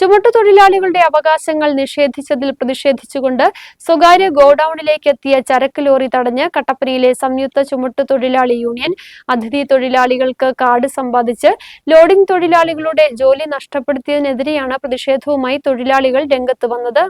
ചുമട്ടുതൊഴിലാളികളുടെ അവകാശങ്ങൾ നിഷേധിച്ചതിൽ പ്രതിഷേധിച്ചുകൊണ്ട് സ്വകാര്യ ഗോഡൌണിലേക്ക് എത്തിയ ചരക്ക് ലോറി തടഞ്ഞ് കട്ടപ്പനയിലെ സംയുക്ത ചുമട്ടു തൊഴിലാളി യൂണിയൻ അതിഥി തൊഴിലാളികൾക്ക് കാർഡ് സമ്പാദിച്ച് ലോഡിംഗ് തൊഴിലാളികളുടെ ജോലി നഷ്ടപ്പെടുത്തിയതിനെതിരെയാണ് പ്രതിഷേധവുമായി തൊഴിലാളികൾ രംഗത്ത് വന്നത്.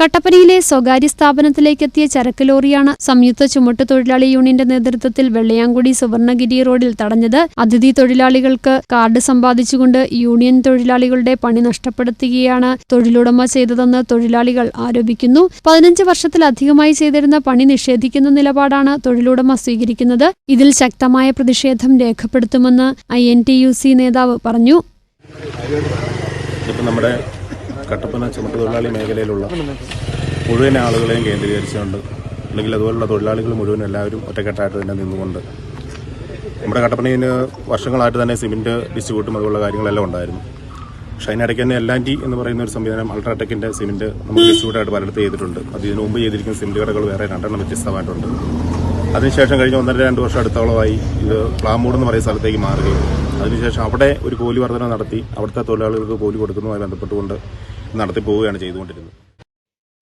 കട്ടപ്പനയിലെ സ്വകാര്യ സ്ഥാപനത്തിലേക്കെത്തിയ ചരക്ക് ലോറിയാണ് സംയുക്ത ചുമട്ട് തൊഴിലാളി യൂണിയന്റെ നേതൃത്വത്തിൽ വെള്ളയാങ്കുടി സുവർണഗിരി റോഡിൽ തടഞ്ഞത്. അതിഥി തൊഴിലാളികൾക്ക് കാർഡ് സമ്പാദിച്ചുകൊണ്ട് യൂണിയൻ തൊഴിലാളികളുടെ പണി നഷ്ടപ്പെടുത്തുകയാണ് തൊഴിലുടമ ചെയ്തതെന്ന് തൊഴിലാളികൾ ആരോപിക്കുന്നു. പതിനഞ്ച് വർഷത്തിലധികമായി ചെയ്തിരുന്ന പണി നിഷേധിക്കുന്ന നിലപാടാണ് തൊഴിലുടമ സ്വീകരിക്കുന്നത്. ഇതിൽ ശക്തമായ പ്രതിഷേധം രേഖപ്പെടുത്തുമെന്ന് ഐ നേതാവ് പറഞ്ഞു. നമ്മുടെ കട്ടപ്പന ചുമട്ടുതൊഴിലാളി മേഖലയിലുള്ള മുഴുവൻ ആളുകളെയും കേന്ദ്രീകരിച്ചുകൊണ്ട് അല്ലെങ്കിൽ അതുപോലുള്ള തൊഴിലാളികൾ മുഴുവൻ എല്ലാവരും ഒറ്റക്കെട്ടായിട്ട് തന്നെ നിന്നുകൊണ്ട് നമ്മുടെ കട്ടപ്പനയിൽ വർഷങ്ങളായിട്ട് തന്നെ സിമെന്റ് ഡിസ്ട്രിബ്യൂട്ടും അതുപോലുള്ള കാര്യങ്ങളെല്ലാം ഉണ്ടായിരുന്നു. പക്ഷേ അതിനിടയ്ക്ക് തന്നെ എൽ ടി എന്ന് പറയുന്ന ഒരു സംവിധാനം അൾട്രാടെക്കിന്റെ സിമെന്റ് നമ്മൾ ഡിസ്ട്രിബ്യൂട്ടായിട്ട് പലയിടത്ത് ചെയ്തിട്ടുണ്ട്. അത് ഇതിനു മുമ്പ് ചെയ്തിരിക്കുന്ന സിമെന്റ് കടകൾ വേറെ രണ്ടെണ്ണം വ്യത്യസ്തമായിട്ടുണ്ട്. അതിനുശേഷം കഴിഞ്ഞ ഒന്നര രണ്ട് വർഷം അടുത്തോളമായി ഇത് പ്ലാമൂട് എന്ന് പറയുന്ന സ്ഥലത്തേക്ക് മാറുകയും അതിനുശേഷം അവിടെ ഒരു കൂലി വർധന നടത്തി അവിടുത്തെ തൊഴിലാളികൾക്ക് കൂലി കൊടുക്കുന്നതുമായി ബന്ധപ്പെട്ടുകൊണ്ട് നടത്തി പോവുകയാണ് ചെയ്തുകൊണ്ടിരുന്നത്.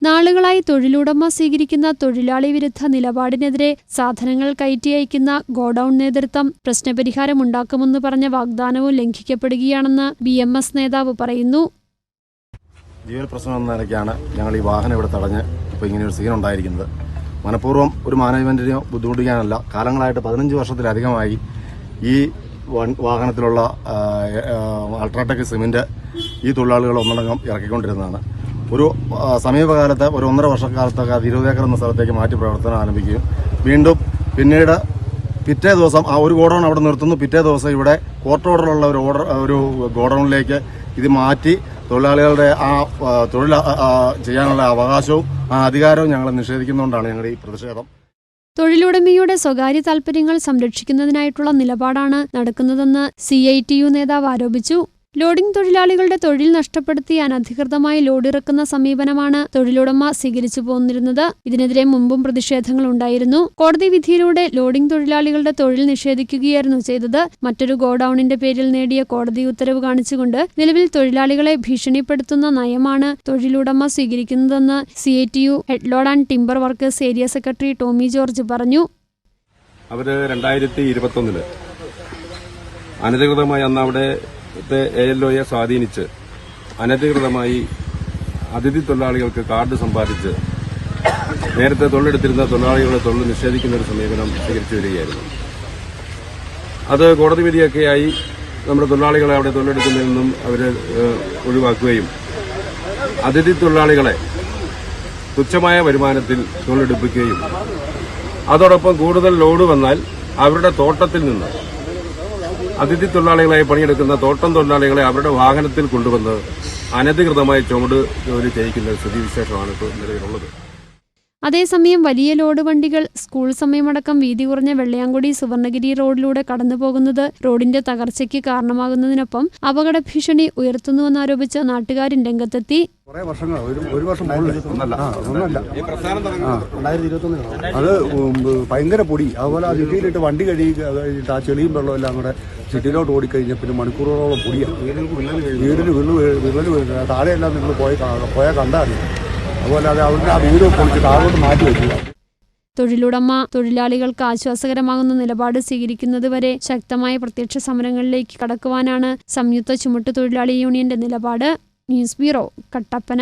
നാളുകളായി തൊഴിലുടമ സ്വീകരിക്കുന്ന തൊഴിലാളി വിരുദ്ധ നിലപാടിനെതിരെ സാധനങ്ങൾ കയറ്റി അയക്കുന്ന ഗോഡൌൺ നേതൃത്വം പ്രശ്നപരിഹാരമുണ്ടാക്കുമെന്ന് പറഞ്ഞ വാഗ്ദാനവും ലംഘിക്കപ്പെടുകയാണെന്ന് ബി എം എസ് നേതാവ് പറയുന്നു. ജീവൻ പ്രശ്നം എന്ന നിലയ്ക്കാണ് ഞങ്ങൾ ഈ വാഹനം ഇവിടെ തടഞ്ഞ് ഇപ്പോൾ ഇങ്ങനെ ഒരു സീൻ ഉണ്ടായിരിക്കുന്നത്. മനഃപൂർവം ഒരു മാനേജ്മെന്റിനെയോ ബുദ്ധിമുട്ടിക്കാനല്ല കാലങ്ങളായിട്ട് പതിനഞ്ച് വർഷത്തിലധികമായി ഈ വാഹനത്തിലുള്ള അൾട്രാടെക് സിമെന്റ് ഈ തൊഴിലാളികൾ ഒന്നടങ്കം ഇറക്കിക്കൊണ്ടിരുന്നതാണ്. ഒരു സമീപകാലത്ത് ഒരു ഒന്നര വർഷക്കാലത്തൊക്കെ അത് ഇരുപത് ഏക്കർ എന്ന സ്ഥലത്തേക്ക് മാറ്റി പ്രവർത്തനം ആരംഭിക്കുകയും വീണ്ടും പിന്നീട് പിറ്റേ ദിവസം ആ ഒരു ഗോഡൗൺ അവിടെ നിർത്തുന്നു. പിറ്റേ ദിവസം ഇവിടെ കോർട്ട് ഓർഡറുള്ള ഒരു ഓർഡർ ഒരു ഗോഡൗണിലേക്ക് ഇത് മാറ്റി തൊഴിലാളികളുടെ ആ തൊഴിൽ ചെയ്യാനുള്ള അവകാശവും ആ അധികാരവും ഞങ്ങൾ നിഷേധിക്കുന്നതുകൊണ്ടാണ് ഞങ്ങളുടെ ഈ പ്രതിഷേധം. തൊഴിലുടമയുടെ സ്വകാര്യ താൽപര്യങ്ങൾ സംരക്ഷിക്കുന്നതിനായിട്ടുള്ള നിലപാടാണ് നടക്കുന്നതെന്ന് സി ഐ ടി യു നേതാവ് ആരോപിച്ചു. ലോഡിംഗ് തൊഴിലാളികളുടെ തൊഴിൽ നഷ്ടപ്പെടുത്തി അനധികൃതമായി ലോഡിറക്കുന്ന സമീപനമാണ് തൊഴിലുടമ സ്വീകരിച്ചു പോന്നിരുന്നത്. ഇതിനെതിരെ മുമ്പും പ്രതിഷേധങ്ങൾ ഉണ്ടായിരുന്നു. കോടതി വിധിയിലൂടെ ലോഡിംഗ് തൊഴിലാളികളുടെ തൊഴിൽ നിഷേധിക്കുകയായിരുന്നു ചെയ്തത്. മറ്റൊരു ഗോഡൌണിന്റെ പേരിൽ നേടിയ കോടതി ഉത്തരവ് കാണിച്ചുകൊണ്ട് നിലവിൽ തൊഴിലാളികളെ ഭീഷണിപ്പെടുത്തുന്ന നയമാണ് തൊഴിലുടമ സ്വീകരിക്കുന്നതെന്ന് C I T U headload and timber workers area secretary Tomy George പറഞ്ഞു. അവർ രണ്ടായിരത്തി ഇരുപത്തൊന്നിൽ അനധികൃതമായി അന്ന് അവിടുത്തെ എ എൽ ഒയെ സ്വാധീനിച്ച് അനധികൃതമായി അതിഥി തൊഴിലാളികൾക്ക് കാർഡ് സമ്പാദിച്ച് നേരത്തെ തൊഴിലെടുത്തിരുന്ന തൊഴിലാളികളുടെ തൊഴിൽ നിഷേധിക്കുന്ന ഒരു സമീപനം സ്വീകരിച്ചു വരികയായിരുന്നു. അത് കോടതി വിധിയൊക്കെയായി നമ്മുടെ തൊഴിലാളികളെ അവിടെ തൊഴിലെടുക്കുന്നതിൽ നിന്നും അവരെ ഒഴിവാക്കുകയും അതിഥി തൊഴിലാളികളെ തുച്ഛമായ വരുമാനത്തിൽ തൊഴിലെടുപ്പിക്കുകയും അതോടൊപ്പം കൂടുതൽ ലോഡ് വന്നാൽ അവരുടെ തോട്ടത്തിൽ നിന്ന് അതിഥി തൊഴിലാളികളായി പണിയെടുക്കുന്ന തോട്ടം തൊഴിലാളികളെ അവരുടെ വാഹനത്തിൽ കൊണ്ടുവന്ന് അനധികൃതമായി ചുമട് ജോലി ചെയ്യിക്കുന്ന സ്ഥിതിവിശേഷമാണ് ഇപ്പോൾ നിലവിലുള്ളത്. അതേസമയം വലിയ ലോഡ് വണ്ടികൾ സ്കൂൾ സമയമടക്കം വീതി കുറഞ്ഞ വെള്ളയാങ്കുടി സുവർണഗിരി റോഡിലൂടെ കടന്നുപോകുന്നത് റോഡിന്റെ തകർച്ചയ്ക്ക് കാരണമാകുന്നതിനൊപ്പം അപകട ഭീഷണി ഉയർത്തുന്നുവെന്നാരോപിച്ച് നാട്ടുകാരും രംഗത്തെത്തി. കുറെ വർഷങ്ങൾ ഒരു ഒരു വർഷം മുകളിൽ. ആ ഒന്നല്ല. ആ അത് ഭയങ്കര പൊടി. അതുപോലെ ആ സിറ്റിയിലിട്ട് വണ്ടി കഴുകി കഴിഞ്ഞിട്ട് ആ ചെളിയും വെള്ളവും എല്ലാം കൂടെ സിറ്റിയിലോട്ട് ഓടിക്കഴിഞ്ഞാൽ പിന്നെ മണിക്കൂറുകളോളം പൊടിയാണ് വീടിന് വിള്ളു വിള്ളൽ വീഴുന്നത് താഴെയെല്ലാം നിങ്ങൾ പോയി പോയാൽ കണ്ടാൽ അതുപോലെ അത് അവരുടെ ആ വീട് പൊളിച്ച് താഴോട്ട് മാറ്റി വെക്കുക തൊഴിലുടമ തൊഴിലാളികൾക്ക് ആശ്വാസകരമാകുന്ന നിലപാട് സ്വീകരിക്കുന്നതുവരെ ശക്തമായ പ്രത്യക്ഷ സമരങ്ങളിലേക്ക് കടക്കുവാനാണ് സംയുക്ത ചുമട്ടു തൊഴിലാളി യൂണിയന്റെ നിലപാട്. News bureau Kattappana.